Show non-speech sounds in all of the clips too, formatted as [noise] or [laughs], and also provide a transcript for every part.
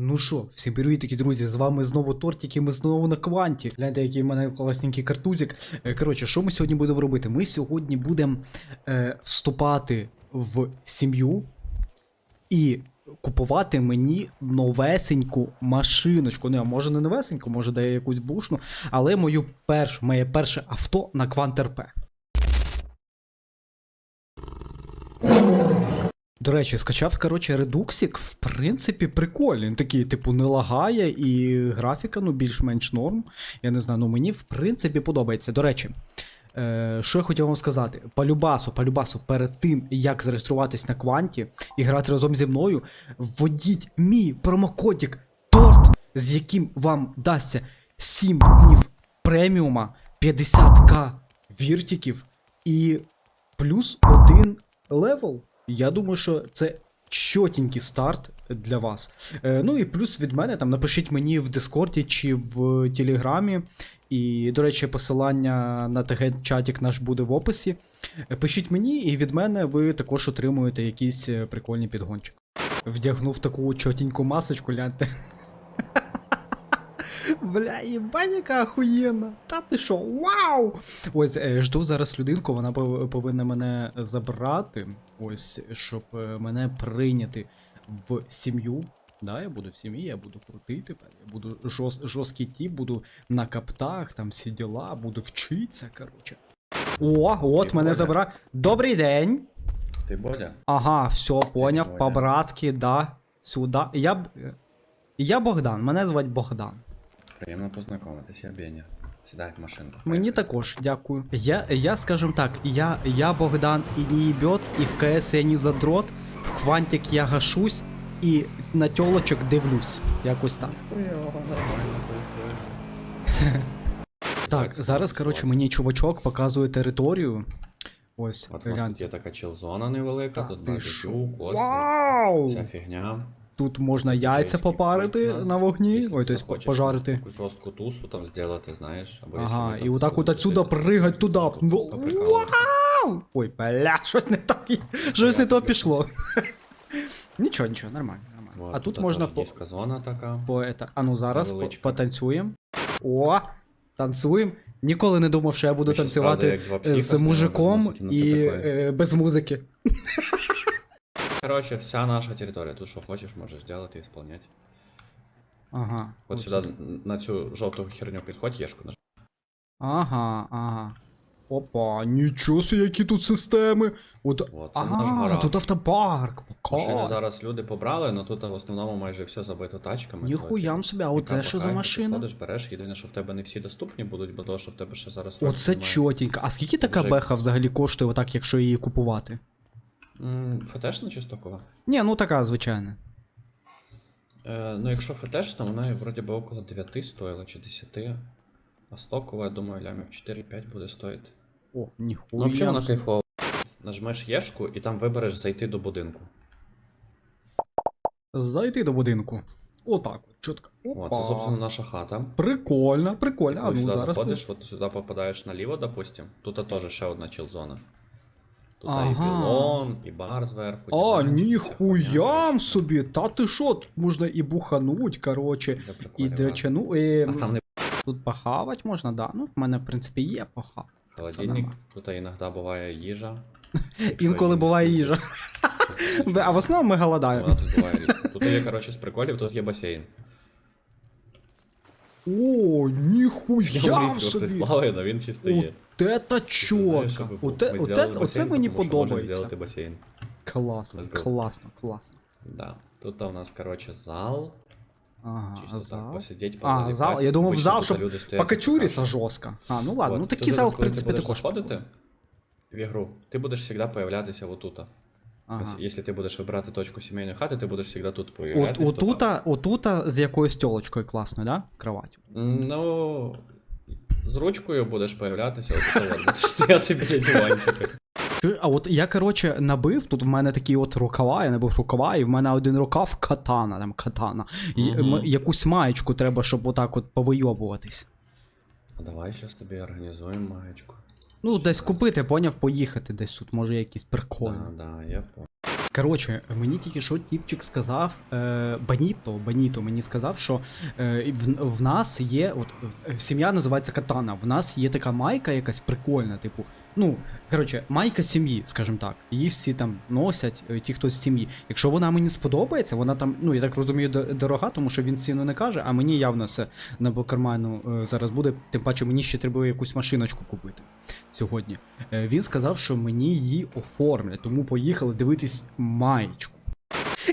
Ну що, всім привітки, друзі, з вами знову Тортик, і ми знову на кванті. Гляньте, який в мене класненький картузик. Е, Коротше, що ми сьогодні будемо робити? Ми сьогодні будемо е, вступати в сім'ю і купувати мені новесеньку машиночку. Не, може не новесеньку, може дає якусь бушну, але мою першу, моє перше авто на Квант РП. До речі, скачав, коротше, редуксік, в принципі, прикольний. Він такий, типу, не лагає, і графіка, ну, більш-менш норм. Я не знаю, ну мені в принципі подобається. До речі, е, що я хотів вам сказати? Полюбасу, полюбасу, перед тим, як зареєструватись на кванті і грати разом зі мною, вводіть мій промокодік торт, з яким вам дасться 7 днів преміума, 50к віртіків і плюс один левел. Я думаю, що це чотенький старт для вас. Е, ну і плюс від мене там напишіть мені в Дискорді чи в Телеграмі. І, до речі, посилання на ТГ-чатік наш буде в описі. Е, Пишіть мені, і від мене ви також отримуєте якийсь е, прикольний підгончик. Вдягнув таку чотеньку масочку, гляньте. Бля, їбать, яка охуєнна. Та ти що, вау! Ось, е, жду зараз людинку, вона пов- повинна мене забрати. Ось, щоб е, мене прийняти в сім'ю. Да, я буду в сім'ї, я буду крутий тепер. Я буду жорст, жорсткий тіп, буду на каптах, там всі діла, буду вчитися, коротше. О, от Ти мене забра. Добрий день! Ти Бодя? Ага, все, поняв, по-братськи, да. Сюди. Я. Я Богдан, мене звать Богдан. Приємно познайомитися, я Беня. Сідай в машинку. Мені також, дякую. Я, я скажем так, я, я Богдан і не ебет, і в КС я не задрот, в квантик я гашусь і на тьолочок дивлюсь. Якось так. Так, зараз, коротше, мені чувачок показує територію. Ось, От у нас тут є така чил-зона невелика, тут що? кости, Вау! фігня. Тут можна яйця попарити на вогні, ой, ти тобто захочеш пожарити. Жорстку тусу там зробити, знаєш. Або Ага, і отак от отсюда пригать туди. Ну, вау! Ой, бля, [laughs] щось не так. Щось не то пішло. [laughs] Нічого, нічого, нормально, нормально. Вот, А тут можна по, зона така. по это. А ну зараз по, потанцюємо. О, танцюємо. Ніколи не думав, що я буду танцювати з мужиком і е, без музики. Короче, вся наша територія. Тут що хочеш, можеш зробити і виконувати. Ага. От от сюди на цю жовту херню підходь, єшку нажми. Ага, ага. Опа, нічого собі, які тут системи. От... От, це наш А, гараж. тут автопарк. Машини зараз люди побрали, але тут в основному майже все забито тачками. Ніхуям собі, а оце що за машина? Ходиш, береш, єдине, що в тебе не всі доступні будуть, бо того, що в тебе ще зараз Оце чотенько. А скільки така беха взагалі коштує, отак, якщо її купувати? Фетешна чи стокова? Ні, ну така звичайна. Е, ну, якщо фетешна, вона вроді би около 9 стоїла чи 10. А стокова, я думаю, лямів 4-5 буде стоїти. О, Ну, ніхуя. взагалі вона кайфова. Нажмеш єшку і там вибереш зайти до будинку. Зайти до будинку. Отак, от, чітко. О, це, собственно, наша хата. Прикольно, прикольно. А Коли ну сюди зараз. заходиш, от сюди попадаєш наліво, допустим. Тут теж ще одна чилзона. Тут Ага. і пілон, і бар зверху. А, ніхуям собі, та ти що, тут можна і бухануть, короче, і драчану, і... А там не Тут похавать можна, да? Ну, в мене, в принципі, є похав. холодильник, тут іноді буває їжа. [laughs] Інколи буває їжа. [laughs] А в основному ми голодаємо. Тут. Є, коротше, з приколів, тут є басейн. О, Я ніхуям хтось собі! плаває, але він чисто є. От это Знаєш, чітко. щоб Оте, ми оте, зробили оце басейн, мені тому що можемо подобається. зробити басейн. Класно, Let's go. класно, класно. Да. Тут у нас, коротше, зал. Ага, Чисто зал. так посидіть, А, позаліпати. зал. Я думав, Обично зал, тут щоб люди стоять, Покачуриться покажуть. жорстко. А, ну ладно, От, ну ти такий зараз, зал, в коли ти принципі, будеш також. заходити в ігру, ти будеш завжди появлятися отут. Ага. Ага. Якщо ти будеш вибирати точку сімейної хати, ти будеш завжди тут отута, отута з якоюсь тілочкою класною, да? Кроватю. Ну, з ручкою будеш появлятися, от будеш стояти біля диванчика. А от я, коротше, набив, тут в мене такі от рукава, я набив рукава, і в мене один рукав катана, там катана. І, м- якусь маєчку треба, щоб отак от повийобуватись. Давай зараз тобі організуємо маєчку. Ну, десь купити, поняв, поїхати десь тут, може якісь приколи. Да, да, я понял. Коротше, мені тільки що тіпчик сказав, е, Баніто, Баніто мені сказав, що е, в, в нас є, от сім'я називається Катана. В нас є така майка якась прикольна, типу. Ну, коротше, майка сім'ї, скажімо так. Її всі там носять, е, ті, хто з сім'ї. Якщо вона мені сподобається, вона там, ну я так розумію, дорога, тому що він ціну не каже, а мені явно все на карману е, зараз буде. Тим паче мені ще треба якусь машиночку купити сьогодні. Е, Він сказав, що мені її оформлять, тому поїхали дивитись маєчку.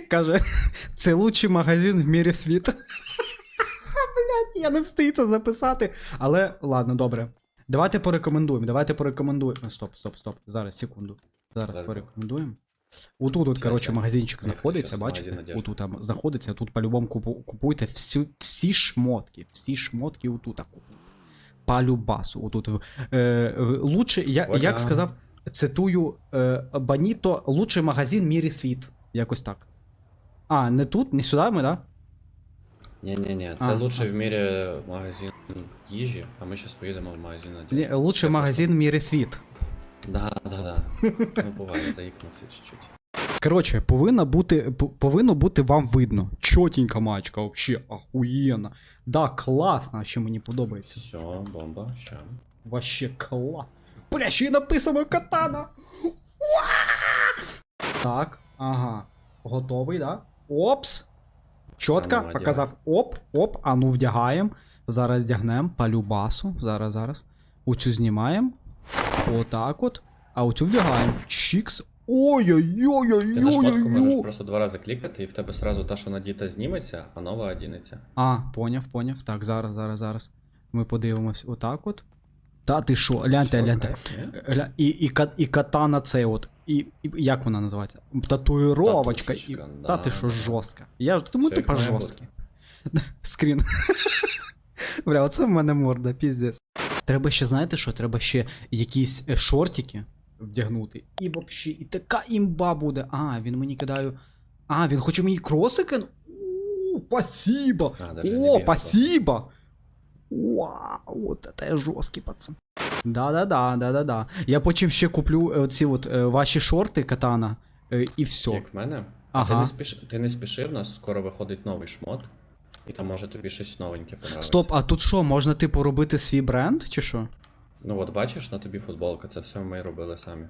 Каже, [laughs] це лучший магазин в мірі світу. [laughs] Блять, я не встиг це записати. Але ладно, добре. Давайте порекомендуємо. Давайте порекомендуємо. Стоп, стоп, стоп. Зараз, секунду. Зараз Зараз. порекомендуємо. Отут, от, коротше, магазинчик знаходиться, бачите? Отут там знаходиться, тут по-любому купу- купуйте всю, всі шмотки. Всі шмотки отут купуйте. По любасу. Отут. Е, лучше, я, Понял. як сказав, цитую е, Баніто, лучший магазин в мірі світ. Якось так. А, не тут, не сюди ми, да? Ні-ні-ні, це А, лучший а. в мірі магазин їжі, а ми зараз поїдемо в магазин одягу. Ні, Лучший Це магазин в мірі світ. Да, да, да. Ну, буває, заїкнувся чуть-чуть. Коротше, повинно бути, п- повинно бути вам видно. Чотенька мачка, вообще охуєнна. Да, класно, ще мені подобається. Все, бомба, ща. Вообще клас. Бля, ще й написано катана. Уа! Так, ага. Готовий, да? Опс. Чотко, А ну, показав оп, оп, а ну вдягаємо. Зараз вдягнемо по любасу. Зараз, зараз. Оцю знімаємо. Отак от. А оцю вдягаємо. Чікс. Ти на шмотку можеш просто два рази клікати, і в тебе сразу та, що надіта зніметься, а нова одінеться. А, поняв, поняв. Так, зараз, зараз, зараз. Ми подивимось отак от. Та ти що, гляньте, гляньте. Гля... І, і, ка- і катана це от. І, і як вона називається? Татуїровочка. І... Татушечка, Та ти що жорстка. Я тому Все типа жорсткий. Скрін. [laughs] Бля, оце в мене морда, піздець. Треба ще, знаєте що? Треба ще якісь е, шортики вдягнути. І вообще, і така імба буде. А, він мені кидає. А, він хоче мені кросики? У, спасибо. О, спасибо. Вау, вот это я жорсткий пацан. Да-да-да, да-да-да. Я потім ще куплю е, оці от е, ваші шорти катана. е, І все. Як в мене? А Ага. ти не спіши, ти не спіши, в нас скоро виходить новий шмот. І там може тобі щось новеньке понравиться. Стоп, а тут що, можна типу робити свій бренд, чи що? Ну от бачиш, на тобі футболка, це все ми робили самі.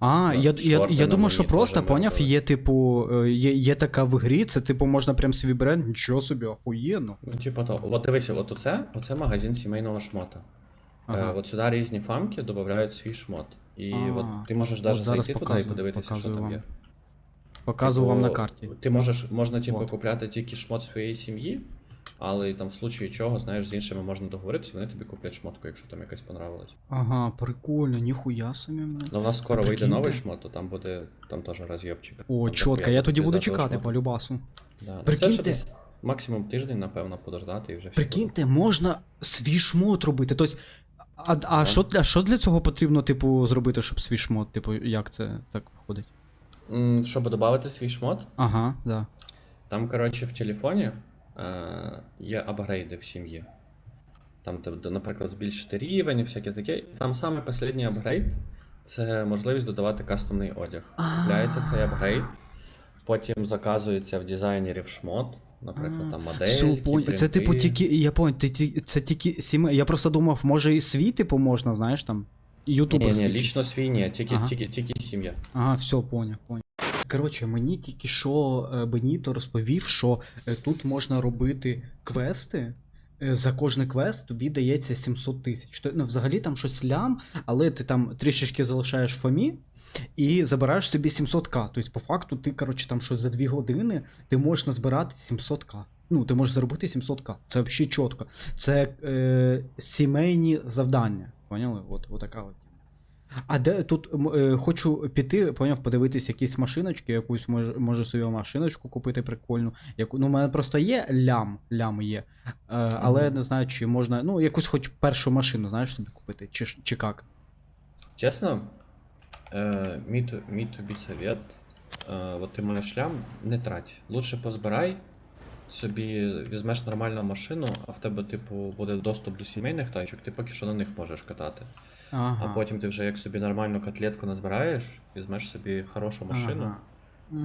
А, [laughs] я, я, я думав, що просто поняв, є, типу, е, є, є така в грі, це типу можна прям свій бренд, нічого собі, охуєнно. Ну, типа то, от дивися, от оце, оце магазин сімейного шмота. Ага. Е, от сюди різні фамки додають свій шмот. І А, от ти можеш навіть зайти туди і подивитися, що там вам. є. Показую вам Типу, на карті. Ти можеш, можна типу, От. купляти тільки шмот своєї сім'ї, але там в случаї чого, знаєш, з іншими можна договоритися, вони тобі куплять шмотку, якщо там якась понравилась. Ага, прикольно, ніхуя блин. Ну, в нас скоро вийде новий шмот, то там буде там теж роз'єбчик. О, Там чітко, я тоді буду чекати шмоту. по любасу. Да. ну, Прикиньте. Це ще десь максимум тиждень, напевно, подождати і вже все. Прикиньте, можна свій шмот робити. Тобто, а, а Ага. що, для, що для цього потрібно, типу, зробити, щоб свій шмот? Типу, як це так виходить? М, Щоб додати свій шмот, Ага, да. там, коротше, в телефоні є апгрейди в сім'ї. Там, де- де, наприклад, збільшити рівень і всяке таке. Там саме останній апгрейд це можливість додавати кастомний одяг. Купляється цей апгрейд, потім заказується в дизайнерів шмот, наприклад, там модель. Це типу тільки, я понял, ти, це тільки сіме. Я просто думав, може і свій, типу, можна, знаєш, там. Ні, ні, лічно свій, ні, тільки, Ага. тільки, тільки сім'я. Ага, все, поняв, поняв. Коротше, мені тільки що е, Беніто розповів, що е, тут можна робити квести. Е, За кожний квест тобі дається 700 тисяч. Ну, взагалі там щось лям, але ти там трішечки залишаєш фомі і забираєш собі 700к. Тобто, по факту, ти, коротше, там щось за 2 години ти можеш назбирати 700к. Ну, ти можеш заробити 700к. Це взагалі чітко. Це е, сімейні завдання. Поняли? От, от така от. А де тут е, хочу піти, поняв, подивитись якісь машиночки, якусь може, може собі машиночку купити прикольну. Яку, ну, у мене просто є лям, лям є. Е, але Мгм. не знаю, чи можна. Ну, якусь хоч першу машину, знаєш, собі купити, чи, чи як. Чесно, е, мій, мій тобі совет. Е, от ти маєш шлям, не трать. Лучше позбирай, собі візьмеш нормальну машину, а в тебе, типу, буде доступ до сімейних тачок, ти поки що на них можеш катати. Ага. А потім ти вже як собі нормальну котлетку назбираєш, візьмеш собі хорошу машину, Ага.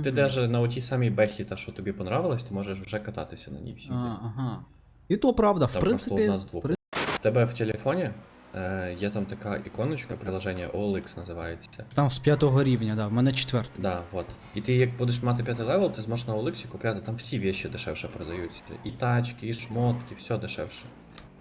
Ти Мгм. навіть на отій самій бехі, та що тобі понравилось, ти можеш вже кататися на ній всі. А, ага. І то правда, в Там принципі. одна з в двох. при- В тебе в телефоні е, є там така іконочка, приложення OLX називається. Там з п'ятого рівня, да, в мене четвертий. Да, от. І ти як будеш мати п'ятий левел, ти зможеш на OLX купляти, там всі вещи дешевше продаються. І тачки, і шмотки, все дешевше.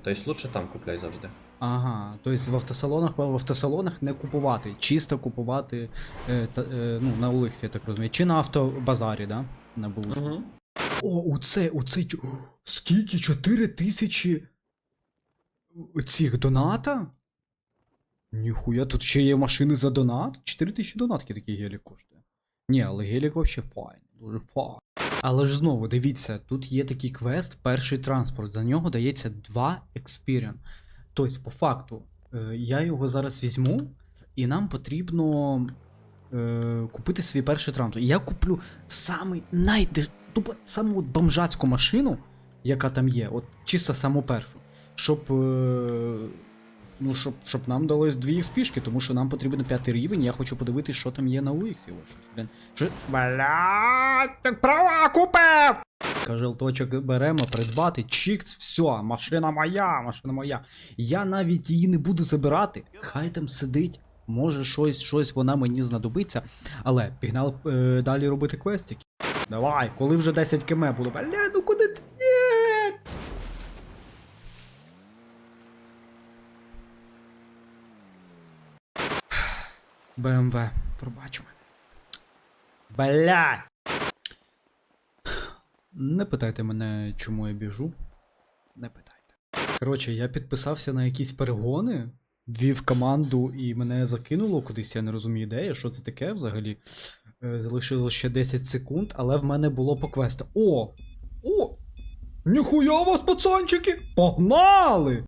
Тобто лучше там купляй завжди. Ага, тобто в автосалонах, в автосалонах не купувати, чисто купувати е, та, е, ну, на Олексі, я так розумію. Чи на автобазарі, да? На бушку. Угу. О, у це, у це, чо- скільки? 4 тисячі цих доната? Ніхуя, тут ще є машини за донат? 4 тисячі донатки такий гелік коштує. Ні, але гелік вообще файн, дуже файн. Але ж знову, дивіться, тут є такий квест, перший транспорт, за нього дається 2 експіріон. Тобто, по факту, е, я його зараз візьму, і нам потрібно е, купити свій перший транспорт. Я куплю саме найдеш... тупо саму бомжацьку машину, яка там є, от чисто саму першу, щоб. Е, ну, щоб, щоб нам далось дві спішки, тому що нам потрібен п'ятий рівень, я хочу подивитись, що там є на. Ось блін. Що... Блядь, так права купив! Кажелточок беремо, придбати, чікс, все, машина моя, машина моя. Я навіть її не буду забирати. Хай там сидить. Може, щось, щось вона мені знадобиться. Але пігнали е, далі робити квестики. Давай, коли вже 10 км було. Бля, ну куди ти? Ні! БМВ, пробач мене. Бля! Не питайте мене, чому я біжу. Не питайте. Коротше, я підписався на якісь перегони, ввів команду і мене закинуло кудись, я не розумію ідея, що це таке взагалі. Е, Залишилось ще 10 секунд, але в мене було по квесту. О! О! Ніхуя вас, пацанчики! Погнали!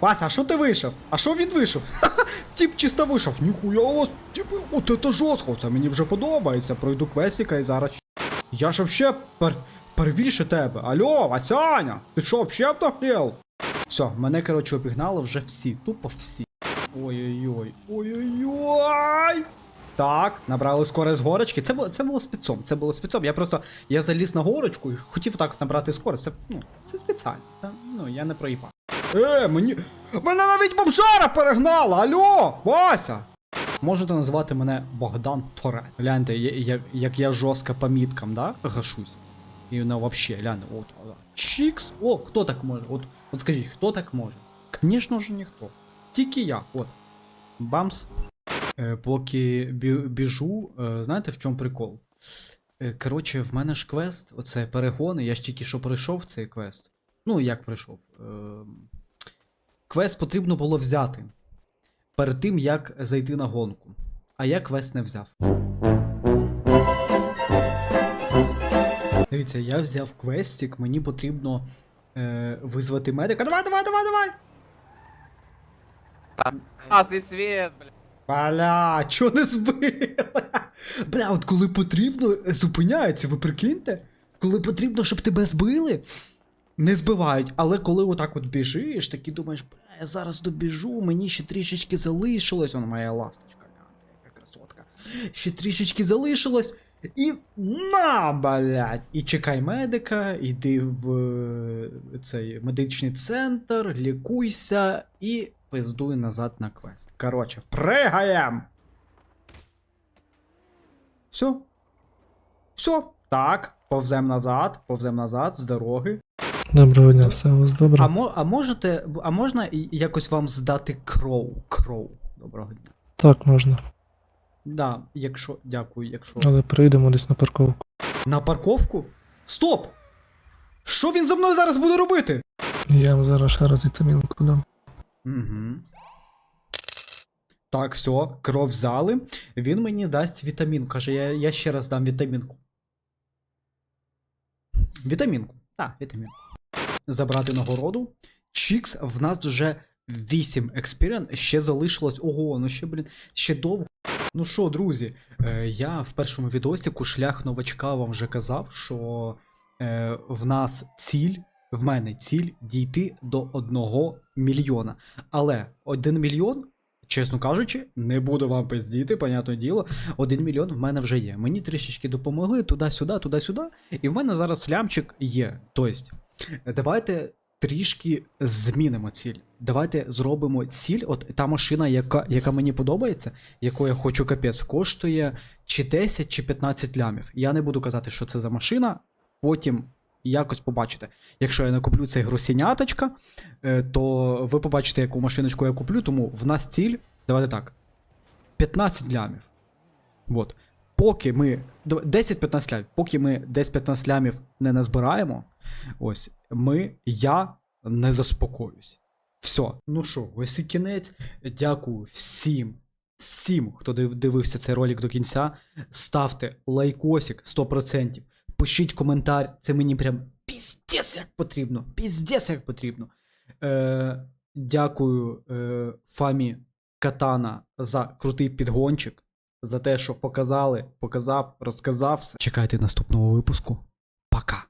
Вася, а що ти вийшов? А що він вийшов? Ха-ха, Тіп чисто вийшов. Ніхуя вас, типу, от це жорстко, це мені вже подобається. Пройду квестика і зараз. Я ж вообще пер... первіше тебе. Алло, Васяня! Ти що, вообще обнаглел? Все, мене, коротше, обігнали вже всі, тупо всі. Ой-ой-ой, ой-ой-ой. Так, набрали скорость горочки. Це було, це було спецом. Це було спецом. Я просто я заліз на горочку і хотів так набрати скорость. Це, ну, це спеціально. Це, ну, я не проїбав. Е, мені. Мене навіть бомжара перегнала! Алло! Вася! Можете назвати мене Богдан Торе. Гляньте, я- як, як я жорстко по міткам, да? Гашусь. І ну, вообще, гляньте, от, от. Чікс. О, хто так може? От, от скажіть, хто так може? Звісно ж ніхто. Тільки я, от. Бамс. Е, поки біжу, е, знаєте в чому прикол? Е, коротше, в мене ж квест, оце перегони, я ж тільки що пройшов цей квест. Ну, як пройшов? Квест потрібно було взяти перед тим, як зайти на гонку. А я квест не взяв. Дивіться, я взяв квестик, мені потрібно е, визвати медика. Давай, давай, давай, давай! Красный свет, бля. Бля, чого не збили? Бля, от коли потрібно, е, зупиняються, ви прикиньте? Коли потрібно, щоб тебе збили, не збивають. Але коли отак от біжиш, такі думаєш, бля, я зараз добіжу, мені ще трішечки залишилось. Вона моя ласточка, яка красотка. Ще трішечки залишилось. І на, блядь. І чекай медика, іди в е, цей медичний центр, лікуйся і пиздуй назад на квест. Короче, пригаєм! Все. Все. Так, повзем назад, повзем назад з дороги. Доброго дня, все у вас добре? А, мо, а можете. А можна якось вам здати кроу? Кроу. Доброго дня. Так, можна. Да, якщо. Дякую, якщо. Але приїдемо десь на парковку. На парковку? Стоп! Що він за мною зараз буде робити? Я вам зараз ще раз вітамінку дам. Угу. Так, все, кров взяли. Він мені дасть вітамін. Каже, я, я ще раз дам вітамінку. Вітамінку. Так, вітамінку. Забрати нагороду. Чікс, в нас вже 8 експіріан. Ще залишилось. Ого, ну ще, блін, ще довго. Ну що, друзі, е, я в першому відосіку шлях новачка вам вже казав, що е, в нас ціль, в мене ціль дійти до 1 мільйона. Але 1 мільйон чесно кажучи, не буду вам пиздіти, понятне діло. Один мільйон в мене вже є. Мені трішечки допомогли туди-сюди, туди-сюди. І в мене зараз лямчик є. Тобто, давайте трішки змінимо ціль. Давайте зробимо ціль. От та машина, яка, яка мені подобається, яку я хочу капець, коштує чи 10, чи 15 лямів. Я не буду казати, що це за машина. Потім якось побачите. Якщо я не куплю цей грусіняточка, е, то ви побачите, яку машиночку я куплю. Тому в нас ціль, давайте так. 15 лямів. От. Поки ми. 10-15 лямів. Поки ми десь 15 лямів не назбираємо, ось, ми, я не заспокоюсь. Все. Ну що, ось і кінець. Дякую всім, всім, хто дивився цей ролик до кінця. Ставте лайкосик 100%. Пишіть коментар, це мені прям піздець як потрібно. Піздець як потрібно. Е, дякую е, Фамі Катана за крутий підгончик, за те, що показали, показав, розказав все. Чекайте наступного випуску. Пока.